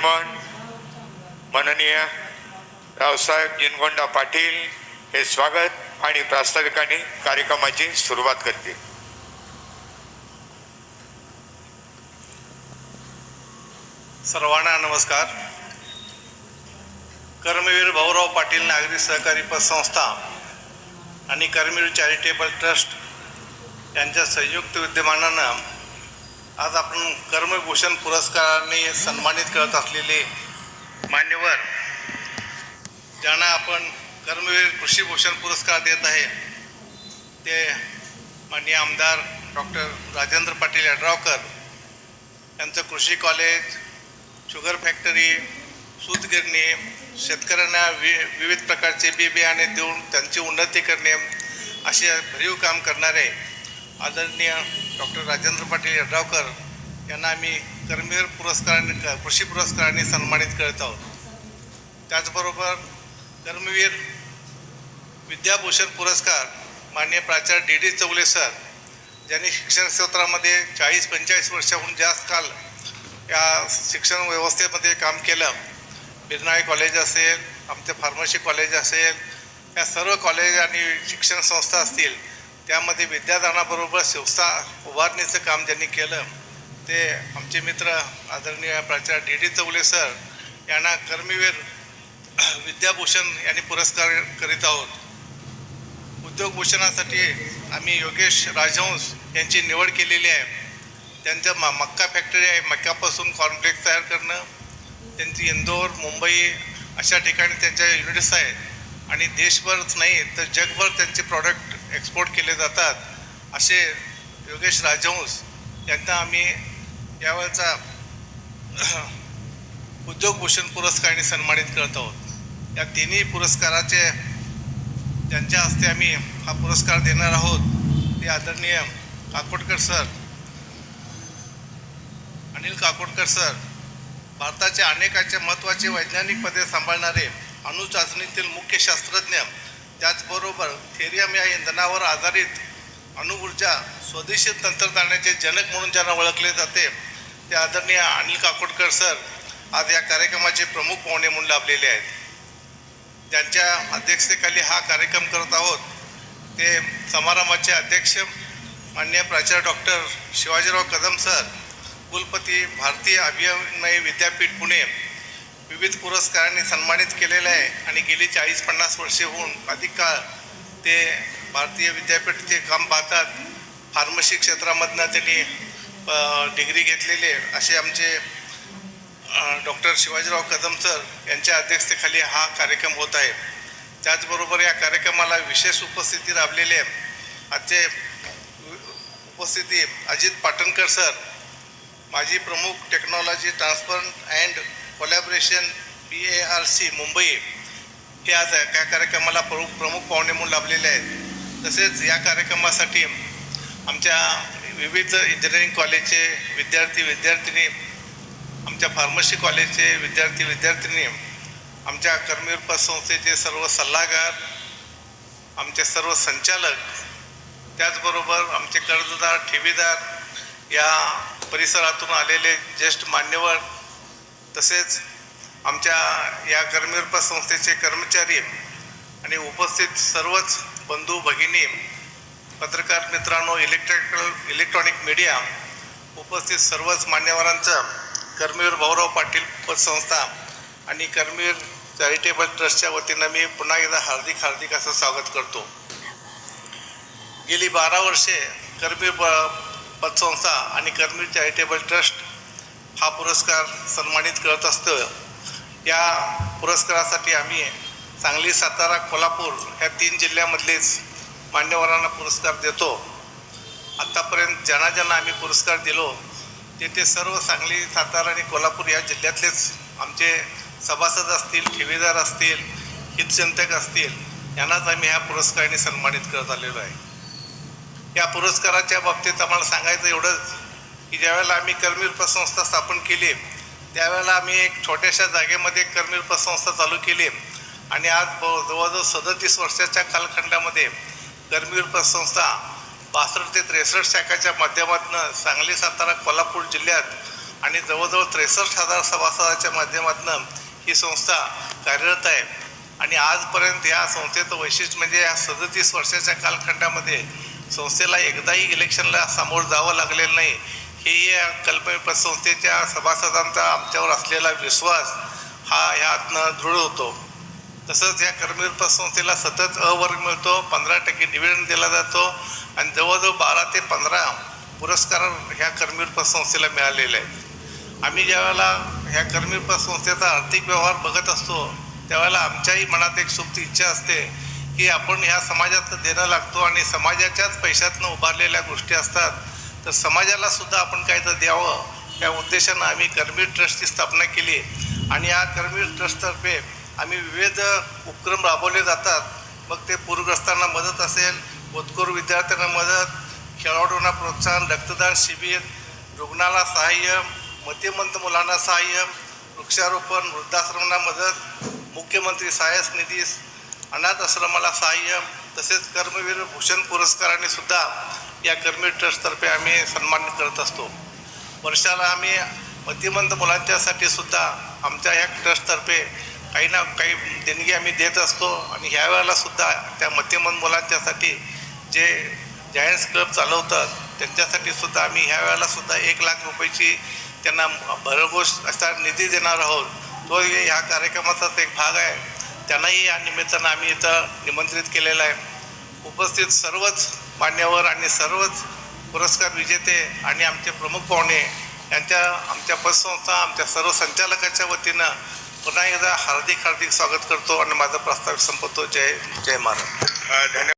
Chairman माननीय रावसाहेब जिनगोंडा पाटील हे स्वागत आणि प्रास्ताविकाने कार्यक्रमाची सुरुवात करतील सर्वांना नमस्कार. कर्मवीर भाऊराव पाटील नागरी सहकारी पतसंस्था आणि कर्मवीर चॅरिटेबल ट्रस्ट यांच्या संयुक्त विद्यमानानं आज आपण कर्मभूषण पुरस्काराने सन्मानित करत असलेले मान्यवर ज्यांना आपण कर्मवीर कृषीभूषण पुरस्कार देत आहे ते माननीय आमदार डॉक्टर राजेंद्र पाटील यड्रावकर यांचं कृषी कॉलेज शुगर फॅक्टरी सूतगिरणी शेतकऱ्यांना वि विविध प्रकारचे बी बियाणे देऊन त्यांची उन्नती करणे असे भरीव काम करणारे आदरणीय डॉक्टर राजेंद्र पाटील यड्रावकर यांना आम्ही कर्मवीर पुरस्काराने कृषी पुरस्काराने सन्मानित करत आहोत. त्याचबरोबर कर्मवीर विद्याभूषण पुरस्कार माननीय प्राचार्य डी डी चौले सर ज्यांनी शिक्षण क्षेत्रामध्ये चाळीस पंचेचाळीस वर्षाहून जास्त काल या शिक्षण व्यवस्थेमध्ये काम केलं. बिरनाळे कॉलेज असेल आमचे फार्मसी कॉलेज असेल या सर्व कॉलेज आणि शिक्षण संस्था असतील त्यामध्ये विद्यादानाबरोबर संस्था उभारणीचं काम ज्यांनी केलं ते आमचे मित्र आदरणीय प्राचार्य डी डी चौले सर यांना कर्मवीर विद्याभूषण यांनी पुरस्कार करीत आहोत. उद्योगभूषणासाठी आम्ही योगेश राजहंस यांची निवड केलेली आहे. त्यांच्या म मक्का फॅक्टरी आहे. मक्कापासून कॉर्नफ्लेक्स तयार करणं त्यांची इंदोर मुंबई अशा ठिकाणी त्यांच्या युनिट्स आहेत. आणि देशभरच नाही तर जगभर त्यांचे प्रॉडक्ट एक्सपोर्ट केले जातात असे योगेश राजहंस यांना आम्ही यावेळचा उद्योगभूषण पुरस्काराने सन्मानित करत आहोत. या तिन्ही पुरस्काराचे त्यांच्या हस्ते आम्ही हा पुरस्कार देणार आहोत. ते आदरणीय काकोडकर सर अनिल काकोडकर सर भारताचे अनेकाचे महत्त्वाचे वैज्ञानिक पदे सांभाळणारे अणुचाचणीतील मुख्य शास्त्रज्ञ त्याचबरोबर थेरियम या इंधनावर आधारित अणुऊर्जा स्वदेशी तंत्रज्ञानाचे जनक म्हणून ज्यांना ओळखले जाते ते आदरणीय अनिल काकोडकर सर आज या कार्यक्रमाचे प्रमुख पाहुणे म्हणून लाभलेले आहेत. त्यांच्या अध्यक्षतेखाली हा कार्यक्रम करत आहोत ते समारंभाचे अध्यक्ष मान्य प्राचार्य डॉक्टर शिवाजीराव कदम सर कुलपती भारतीय अभिनय विद्यापीठ पुणे विविध पुरस्कारांनी सन्मानित केलेलं आहे आणि गेली चाळीस पन्नास वर्षे होऊन अधिक काळ ते भारतीय विद्यापीठचे काम पाहतात. फार्मसी क्षेत्रामधनं त्यांनी डिग्री घेतलेले असे आमचे डॉक्टर शिवाजीराव कदम सर यांच्या अध्यक्षतेखाली हा कार्यक्रम होत आहे. त्याचबरोबर या कार्यक्रमाला विशेष उपस्थिती लाभलेले आजचे उपस्थिती अजित पाटणकर सर माजी प्रमुख technology transfer and collaboration B A R C Mumbai हे आज या कार्यक्रमाला प्रमुख प्रमुख पाहुणे म्हणून लाभलेले आहेत. तसेच या कार्यक्रमासाठी आमच्या विविध इंजिनिअरिंग कॉलेजचे विद्यार्थी विद्यार्थिनी आमच्या फार्मसी कॉलेजचे विद्यार्थी विद्यार्थिनी आमच्या कर्मवीर पतसंस्थेचे सर्व सल्लागार आमचे सर्व संचालक त्याचबरोबर आमचे कर्जदार ठेवीदार या परिसरातून आलेले ज्येष्ठ मान्यवर तसेच आमच्या या कर्मवीर संस्थेचे कर्मचारी आणि उपस्थित सर्वच बंधू भगिनी पत्रकार मित्रांनो इलेक्ट्रिकल इलेक्ट्रॉनिक मीडिया उपस्थित सर्वच मान्यवरांचं कर्मवीर भाऊराव पाटील पतसंस्था आणि कर्मवीर चॅरिटेबल ट्रस्टच्या वतीनं मी पुन्हा एकदा हार्दिक हार्दिक असं स्वागत करतो. गेली बारा वर्षे कर्मवीर प पतसंस्था आणि कर्मवीर चॅरिटेबल ट्रस्ट हा पुरस्कार सन्मानित करत असतं. या पुरस्कारासाठी आम्ही सांगली सातारा कोल्हापूर ह्या तीन जिल्ह्यामधलेच मान्यवरांना पुरस्कार देतो. आत्तापर्यंत ज्यांना ज्यांना आम्ही पुरस्कार दिलो ते ते सर्व सांगली सातारा आणि कोल्हापूर या जिल्ह्यातलेच आमचे सभासद असतील ठेवीदार असतील हितचिंतक असतील यांनाच आम्ही ह्या पुरस्काराने सन्मानित करत आलेलो आहे. या पुरस्काराच्या बाबतीत आम्हाला सांगायचं एवढंच की ज्यावेळेला आम्ही कर्मीर पतसंस्था स्थापन केली त्यावेळेला आम्ही एक छोट्याशा जागेमध्ये कर्मीर पतसंस्था चालू केली. आणि आज ब- जवळजवळ सदतीस वर्षाच्या कालखंडामध्ये कर्मवीर पतसंस्था बासष्ट ते त्रेसष्ट शाखाच्या माध्यमातून सांगली सातारा कोल्हापूर जिल्ह्यात आणि जवळजवळ त्रेसष्ट हजार सभासदाच्या माध्यमातून ही संस्था कार्यरत आहे. आणि आजपर्यंत या संस्थेचं वैशिष्ट्य म्हणजे या सदतीस वर्षाच्या कालखंडामध्ये संस्थेला एकदाही इलेक्शनला सामोरं जावं लागलेलं नाही. हे या कल्पना संस्थेच्या सभासदांचा आमच्यावर असलेला विश्वास हा ह्यातनं दृढ होतो. तसंच या कर्मवीर संस्थेला सतत अवर्ग मिळतो पंधरा टक्के डिव्हिडंड दिला जातो आणि जवळजवळ बारा ते पंधरा पुरस्कार ह्या कर्मवीर संस्थेला मिळालेले आहेत. आम्ही ज्यावेळेला ह्या कर्मवीर संस्थेचा आर्थिक व्यवहार बघत असतो त्यावेळेला आमच्याही मनात एक सुप्त इच्छा असते की आपण ह्या समाजात देणं लागतो आणि समाजाच्याच पैशातनं उभारलेल्या गोष्टी असतात. तर समाजाला सुद्धा आपण काय तर द्यावं या उद्देशानं आम्ही कर्मवीर ट्रस्टची स्थापना केली आणि या कर्मवीर ट्रस्टतर्फे आम्ही विविध उपक्रम राबवले जातात. मग ते पूरग्रस्तांना मदत असेल होतकरू विद्यार्थ्यांना मदत खेळाडूंना प्रोत्साहन रक्तदान शिबिर रुग्णाला सहाय्य मतिमंत मुलांना सहाय्य वृक्षारोपण वृद्धाश्रमांना मदत मुख्यमंत्री सहाय्यस निधीस अनाथ आश्रमाला सहाय्य तसेच कर्मवीर भूषण पुरस्काराने सुद्धा या कर्मी ट्रस्टतर्फे आम्ही सन्मानित करत असतो. वर्षाला आम्ही मतिमंत मुलांच्यासाठी सुद्धा आमच्या ह्या ट्रस्टतर्फे काही ना काही देणगी आम्ही देत असतो आणि ह्या वेळेला सुद्धा त्या मतिमंत मुलांच्यासाठी जे जायंट्स क्लब चालवतात त्यांच्यासाठी सुद्धा आम्ही ह्या वेळेला सुद्धा एक लाख रुपयाची त्यांना भरघोष असा निधी देणार आहोत. तो ह्या कार्यक्रमाचाच एक भाग आहे. त्यांनाही या निमित्तानं आम्ही इथं निमंत्रित केलेलं आहे. उपस्थित सर्वच मान्यवर आणि सर्वच पुरस्कार विजेते आणि आमचे प्रमुख पाहुणे यांच्या आमच्या पतसंस्था आमच्या सर्व संचालकाच्या वतीनं पुन्हा एकदा हार्दिक हार्दिक स्वागत करतो आणि माझा प्रस्ताव संपवतो. जय जय महाराज. धन्यवाद.